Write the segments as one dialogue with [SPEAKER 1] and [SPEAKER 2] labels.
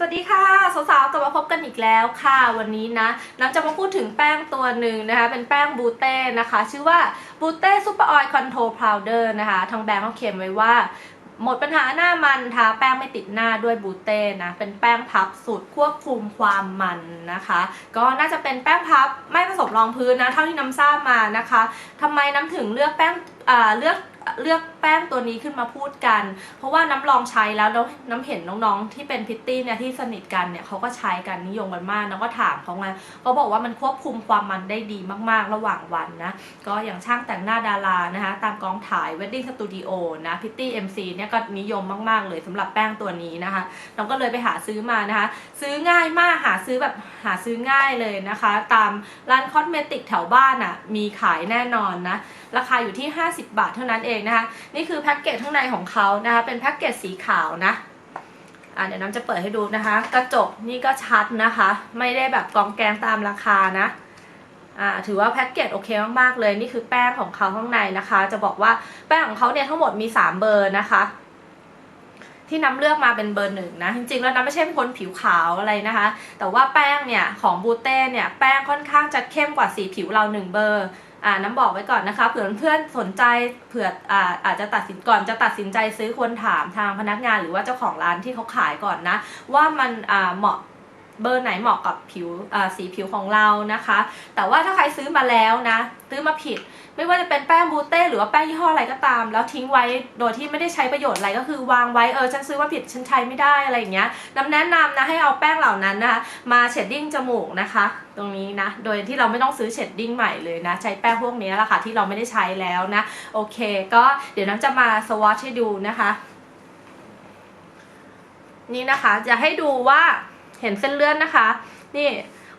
[SPEAKER 1] สวัสดีค่ะสาวๆกลับมาพบกันอีกแล้วค่ะวันนี้นะน้ำจะมาพูดถึงแป้งตัวหนึ่งนะคะ เป็นแป้งบูเต้นะคะ ชื่อว่าบูเต้ซูเปอร์ออยล์คอนโทรลพาวเดอร์นะคะ ทางแบรนด์เขาเขียนไว้ว่า หมดปัญหาหน้ามันทาแป้งไม่ติดหน้าด้วยบูเต้นะ เป็นแป้งพับสูตรควบคุมความมันนะคะ ก็น่าจะเป็นแป้งพับไม่ผสมรองพื้นนะ เท่าที่น้ำทราบมานะคะทำไมน้ำถึงเลือกแป้ง เลือกเลือกแป้งตัวนี้ขึ้นมาพูดกัน เพราะว่าน้ำลองใช้แล้วน้ำเห็นน้องๆ ที่เป็นพิตตี้เนี่ยที่สนิทกันเนี่ยเขาก็ใช้กันนิยมกันมากแล้วก็ถามเขาไงเขาบอกว่ามันควบคุมความมันได้ดีมากๆ ระหว่างวันนะ ก็อย่างช่างแต่งหน้าดารานะคะ ตามกองถ่าย Wedding Studio นะพิตตี้ MC เนี่ยก็นิยมมากๆ เลยสำหรับแป้งตัวนี้นะคะน้องก็เลยไปหาซื้อมานะคะ ซื้อง่ายมากหาซื้อแบบหาซื้อง่ายเลยนะคะ ตามร้านคอสเมติกแถวบ้านอะมีขายแน่นอนนะราคาอยู่ที่50 บาทเท่านั้นเองนะคะ นี่คือแพ็กเกจข้างในของเขานะคะ เป็นแพ็กเกจสีขาวนะอะเดี๋ยวน้ำจะเปิดให้ดูนะคะ กระจกนี่ก็ชัดนะคะ ไม่ได้แบบกองแกงตามราคานะอ่าถือว่าแพ็กเกจโอเคมากๆเลย นี่คือแป้งของเขาข้างในนะคะ จะบอกว่าแป้งของเขาเนี่ยทั้งหมดมี 3 เบอร์นะคะที่น้ำเลือกมาเป็นเบอร์หนึ่งนะ จริงๆ แล้วน้ำไม่ใช่เป็นคนผิวขาวอะไรนะคะ แต่ว่าแป้งเนี่ย ของบูเต้เนี่ย แป้งค่อนข้างจะเข้มกว่าสีผิวเราหนึ่งเบอร์ อ่าน้ำบอกไว้ก่อนนะคะเผื่อเพื่อนสนใจเผื่ออ่าอาจจะตัดสินก่อนจะตัดสินใจซื้อควรถามทางพนักงานหรือว่าเจ้าของร้านที่เขาขายก่อนนะ ว่ามันอ่าเหมาะ เบอร์ไหนเหมาะกับผิวสีผิวของเรานะคะ แต่ว่าถ้าใครซื้อมาแล้วนะซื้อมาผิด ไม่ว่าจะเป็นแป้งบูเต้หรือว่าแป้งยี่ห้ออะไรก็ตาม แล้วทิ้งไว้โดยที่ไม่ได้ใช้ประโยชน์อะไรก็คือวางไว้เออฉันซื้อมาผิดฉันใช้ไม่ได้อะไรอย่างเงี้ยน้ำแนะนำนะให้เอาแป้งเหล่านั้นนะคะมาเชดดิ้งจมูกนะคะ ตรงนี้นะโดยที่เราไม่ต้องซื้อเชดดิ้งใหม่เลยนะใช้แป้งพวกนี้แหละค่ะที่เราไม่ได้ใช้แล้วนะโอเค ก็เดี๋ยวน้ำจะมาสวอชให้ดูนะคะ นี่นะคะจะให้ดูว่า เห็นเส้นเลือดนะคะ นี่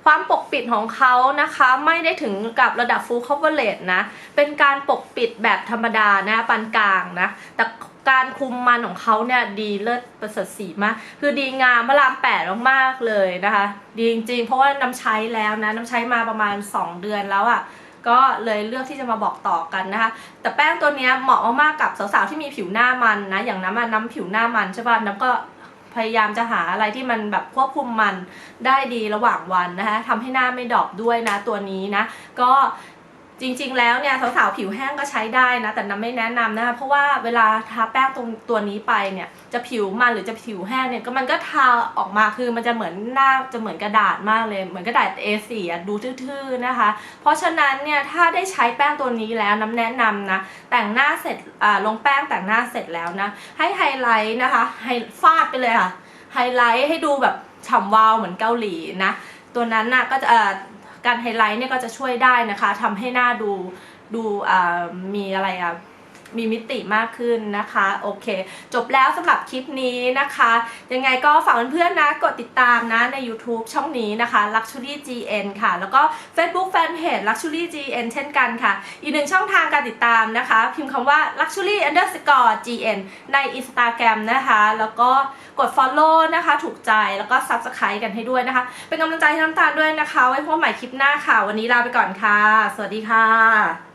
[SPEAKER 1] ความปกปิดของเขานะคะไม่ได้ถึงกับระดับ full coverage นะ เป็นการปกปิดแบบธรรมดานะปานกลางนะ แต่การคุมมันของเขาเนี่ยดีเลิศประเสริฐสีมาก คือดีงามพระรามแปดมากๆเลยนะคะ ดีจริงๆ เพราะว่าน้ำใช้แล้วนะ น้ำใช้มาประมาณ 2 เดือนแล้วอะ่ะก็เลยเลือกที่จะมาบอกต่อกันนะคะ แต่แป้งตัวนี้เหมาะมากๆกับสาวๆที่มีผิวหน้ามันนะ อย่างน้ำอะน้ำผิวหน้ามันใช่ป่ะน้ำก็ พยายามจะหาอะไรที่มันแบบควบคุมมันได้ดีระหว่างวันนะคะทำให้หน้าไม่ดรอกด้วยนะตัวนี้นะ ก็ จริงๆ แล้วเนี่ยสาวๆผิวแห้งก็ใช้ได้นะแต่น้ำไม่แนะนำนะคะเพราะว่าเวลาทาแป้งตรงตัวนี้ไปเนี่ยจะผิวมันหรือจะผิวแห้งเนี่ยก็มันก็ทาออกมาคือมันจะเหมือนหน้าจะเหมือนกระดาษมากเลยเหมือนกระดาษ A4 อะดูทื่อๆนะคะ เพราะฉะนั้นเนี่ยถ้าได้ใช้แป้งตัวนี้แล้วน้ำแนะนำนะแต่งหน้าเสร็จลงแป้งแต่งหน้าเสร็จแล้วนะให้ไฮไลท์นะคะให้ฟาดไปเลยค่ะไฮไลท์ให้ดูแบบฉ่ำวาวเหมือนเกาหลีนะตัวนั้นน่ะก็จะ การไฮไลท์เนี่ยก็จะช่วยได้นะคะทำให้หน้าดูดูมีอะไรอะ มีมิติมากขึ้นนะคะโอเค จบแล้วสำหรับคลิปนี้นะคะ ยังไงก็ฝากเพื่อนๆนะกดติดตามนะใน YouTube ช่องนี้นะคะ Luxury GN ค่ะ แล้วก็ Facebook Fanpage Luxury GN เช่นกันค่ะ อีกหนึ่งช่องทางการติดตามนะคะ พิมพ์คำว่า Luxury underscore GN ใน Instagram นะคะ แล้วก็กด Follow นะคะ ถูกใจแล้วก็ Subscribe กันให้ด้วยนะคะ เป็นกำลังใจให้น้ำตาลด้วยนะคะ ไว้พบใหม่คลิปหน้าค่ะ วันนี้ลาไปก่อนค่ะ สวัสดีค่ะ